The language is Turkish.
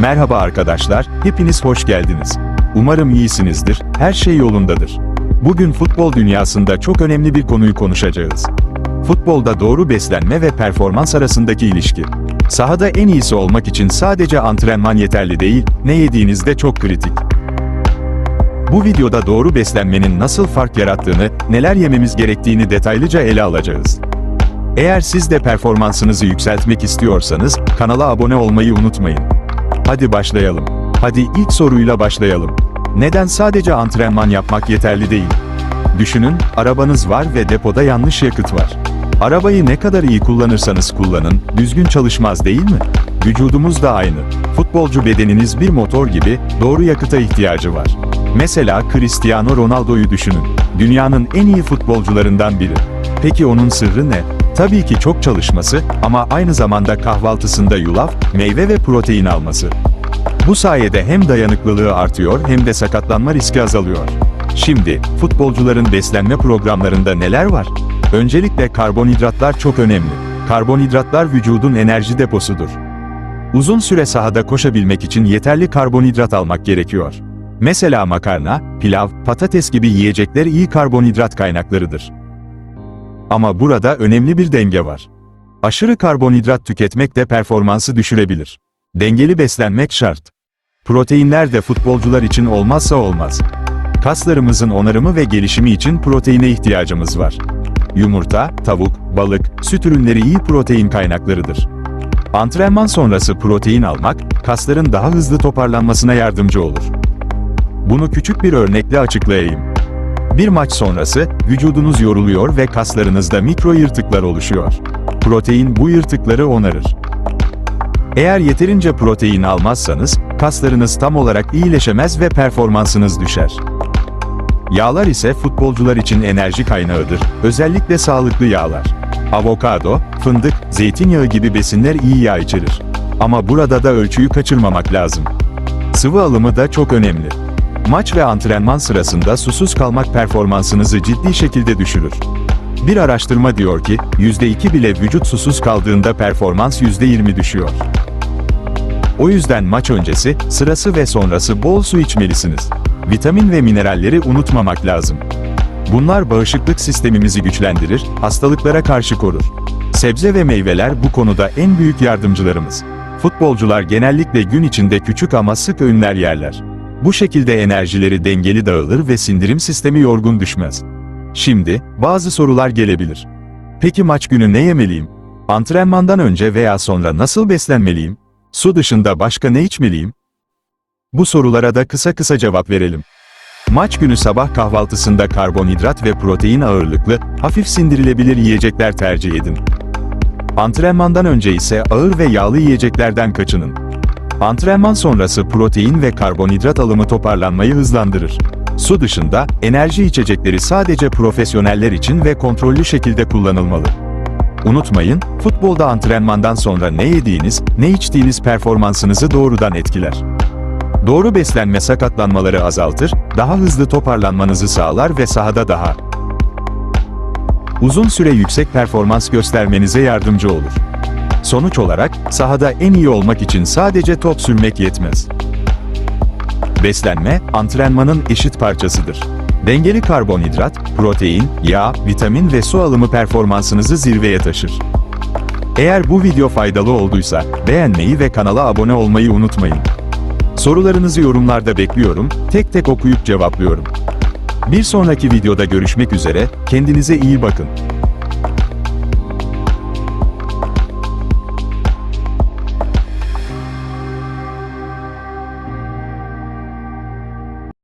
Merhaba arkadaşlar, hepiniz hoş geldiniz. Umarım iyisinizdir, her şey yolundadır. Bugün futbol dünyasında çok önemli bir konuyu konuşacağız. Futbolda doğru beslenme ve performans arasındaki ilişki. Sahada en iyisi olmak için sadece antrenman yeterli değil, ne yediğiniz de çok kritik. Bu videoda doğru beslenmenin nasıl fark yarattığını, neler yememiz gerektiğini detaylıca ele alacağız. Eğer siz de performansınızı yükseltmek istiyorsanız, kanala abone olmayı unutmayın. Hadi başlayalım. Hadi ilk soruyla başlayalım. Neden sadece antrenman yapmak yeterli değil? Düşünün, arabanız var ve depoda yanlış yakıt var. Arabayı ne kadar iyi kullanırsanız kullanın, düzgün çalışmaz değil mi? Vücudumuz da aynı. Futbolcu bedeniniz bir motor gibi, doğru yakıta ihtiyacı var. Mesela Cristiano Ronaldo'yu düşünün. Dünyanın en iyi futbolcularından biri. Peki onun sırrı ne? Tabii ki çok çalışması ama aynı zamanda kahvaltısında yulaf, meyve ve protein alması. Bu sayede hem dayanıklılığı artıyor hem de sakatlanma riski azalıyor. Şimdi, futbolcuların beslenme programlarında neler var? Öncelikle karbonhidratlar çok önemli. Karbonhidratlar vücudun enerji deposudur. Uzun süre sahada koşabilmek için yeterli karbonhidrat almak gerekiyor. Mesela makarna, pilav, patates gibi yiyecekler iyi karbonhidrat kaynaklarıdır. Ama burada önemli bir denge var. Aşırı karbonhidrat tüketmek de performansı düşürebilir. Dengeli beslenmek şart. Proteinler de futbolcular için olmazsa olmaz. Kaslarımızın onarımı ve gelişimi için proteine ihtiyacımız var. Yumurta, tavuk, balık, süt ürünleri iyi protein kaynaklarıdır. Antrenman sonrası protein almak, kasların daha hızlı toparlanmasına yardımcı olur. Bunu küçük bir örnekle açıklayayım. Bir maç sonrası, vücudunuz yoruluyor ve kaslarınızda mikro yırtıklar oluşuyor. Protein bu yırtıkları onarır. Eğer yeterince protein almazsanız, kaslarınız tam olarak iyileşemez ve performansınız düşer. Yağlar ise futbolcular için enerji kaynağıdır, özellikle sağlıklı yağlar. Avokado, fındık, zeytinyağı gibi besinler iyi yağ içerir. Ama burada da ölçüyü kaçırmamak lazım. Sıvı alımı da çok önemli. Maç ve antrenman sırasında susuz kalmak performansınızı ciddi şekilde düşürür. Bir araştırma diyor ki, %2 bile vücut susuz kaldığında performans %20 düşüyor. O yüzden maç öncesi, sırası ve sonrası bol su içmelisiniz. Vitamin ve mineralleri unutmamak lazım. Bunlar bağışıklık sistemimizi güçlendirir, hastalıklara karşı korur. Sebze ve meyveler bu konuda en büyük yardımcılarımız. Futbolcular genellikle gün içinde küçük ama sık öğünler yerler. Bu şekilde enerjileri dengeli dağılır ve sindirim sistemi yorgun düşmez. Şimdi, bazı sorular gelebilir. Peki maç günü ne yemeliyim? Antrenmandan önce veya sonra nasıl beslenmeliyim? Su dışında başka ne içmeliyim? Bu sorulara da kısa kısa cevap verelim. Maç günü sabah kahvaltısında karbonhidrat ve protein ağırlıklı, hafif sindirilebilir yiyecekler tercih edin. Antrenmandan önce ise ağır ve yağlı yiyeceklerden kaçının. Antrenman sonrası protein ve karbonhidrat alımı toparlanmayı hızlandırır. Su dışında, enerji içecekleri sadece profesyoneller için ve kontrollü şekilde kullanılmalı. Unutmayın, futbolda antrenmandan sonra ne yediğiniz, ne içtiğiniz performansınızı doğrudan etkiler. Doğru beslenme sakatlanmaları azaltır, daha hızlı toparlanmanızı sağlar ve sahada daha uzun süre yüksek performans göstermenize yardımcı olur. Sonuç olarak, sahada en iyi olmak için sadece top sürmek yetmez. Beslenme, antrenmanın eşit parçasıdır. Dengeli karbonhidrat, protein, yağ, vitamin ve su alımı performansınızı zirveye taşır. Eğer bu video faydalı olduysa, beğenmeyi ve kanala abone olmayı unutmayın. Sorularınızı yorumlarda bekliyorum, tek tek okuyup cevaplıyorum. Bir sonraki videoda görüşmek üzere, kendinize iyi bakın.